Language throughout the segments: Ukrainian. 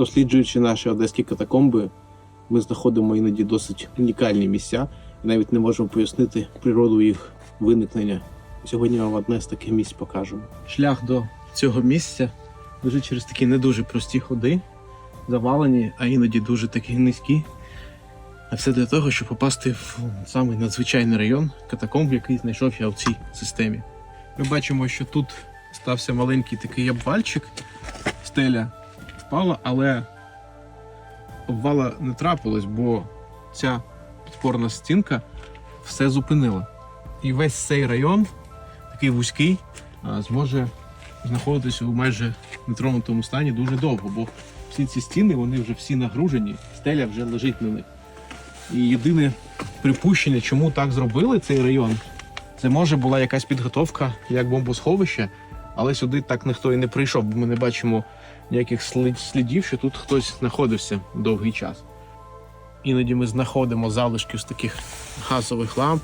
Досліджуючи наші одеські катакомби, ми знаходимо іноді досить унікальні місця і навіть не можемо пояснити природу їх виникнення. Сьогодні вам одне з таких місць покажемо. Шлях до цього місця лежить через такі не дуже прості ходи, завалені, а іноді дуже такі низькі. А все для того, щоб попасти в самий надзвичайний район катакомб, який знайшов я в цій системі. Ми бачимо, що тут стався маленький такий обвальчик, стеля впала, але обвала не трапилось, бо ця підпорна стінка все зупинила. І весь цей район, такий вузький, зможе знаходитися у майже нетронутому стані дуже довго, бо всі ці стіни вони вже всі нагружені, стеля вже лежить на них. І єдине припущення, чому так зробили цей район, це може була якась підготовка як бомбосховище, але сюди так ніхто і не прийшов, бо ми не бачимо ніяких слідів, що тут хтось знаходився довгий час. Іноді ми знаходимо залишки з таких газових ламп,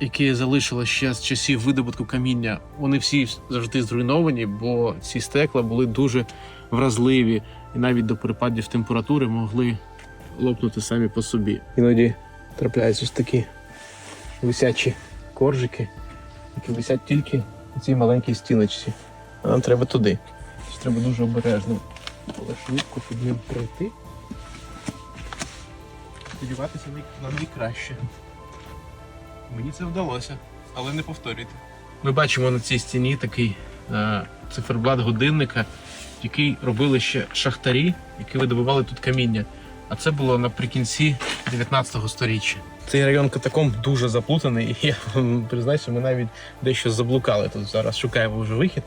які залишилися ще з часів видобутку каміння. Вони всі завжди зруйновані, бо ці стекла були дуже вразливі і навіть до перепадів температури могли лопнути самі по собі. Іноді трапляються ось такі висячі коржики, які висять тільки у цій маленькій стіночці. Нам треба туди. Треба дуже обережно, але швидко під ним пройти. Сподіватися на найкраще. Мені це вдалося, але не повторюйте. Ми бачимо на цій стіні такий е, циферблат годинника, який робили ще шахтарі, які видобували тут каміння. А це було наприкінці 19 століття. Цей район катакомб дуже заплутаний, і я вам признаюся, ми навіть дещо заблукали тут. Зараз шукаємо вже вихід.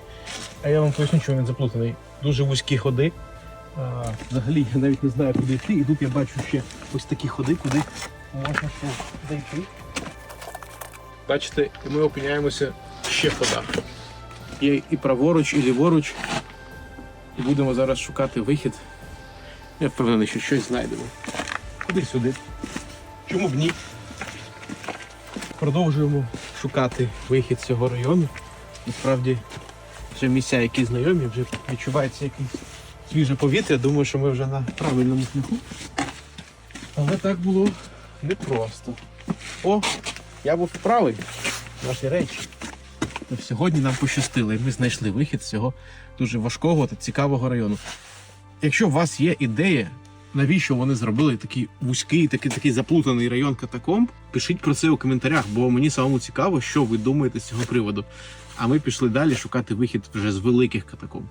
А я вам поясню, чому він заплутаний. Дуже вузькі ходи. А, взагалі я навіть не знаю, куди йти. І тут я бачу ще ось такі ходи, куди можна ще зайти. Бачите, ми опиняємося ще в ходах. Є і праворуч, і ліворуч. І будемо зараз шукати вихід. Я впевнений, що щось знайдемо. Куди сюди? Чому б ні? Продовжуємо шукати вихід з цього району. Насправді, вже місця, які знайомі, вже відчувається якесь свіже повітря. Думаю, що ми вже на правильному шляху. Але так було непросто. О, я був правий. Наші речі. Тож Сьогодні нам пощастило, і ми знайшли вихід з цього дуже важкого та цікавого району. Якщо у вас є ідея, навіщо вони зробили такий вузький, такий, такий заплутаний район катакомб, пишіть про це у коментарях, бо мені самому цікаво, що ви думаєте з цього приводу. А ми пішли далі шукати вихід вже з великих катакомб.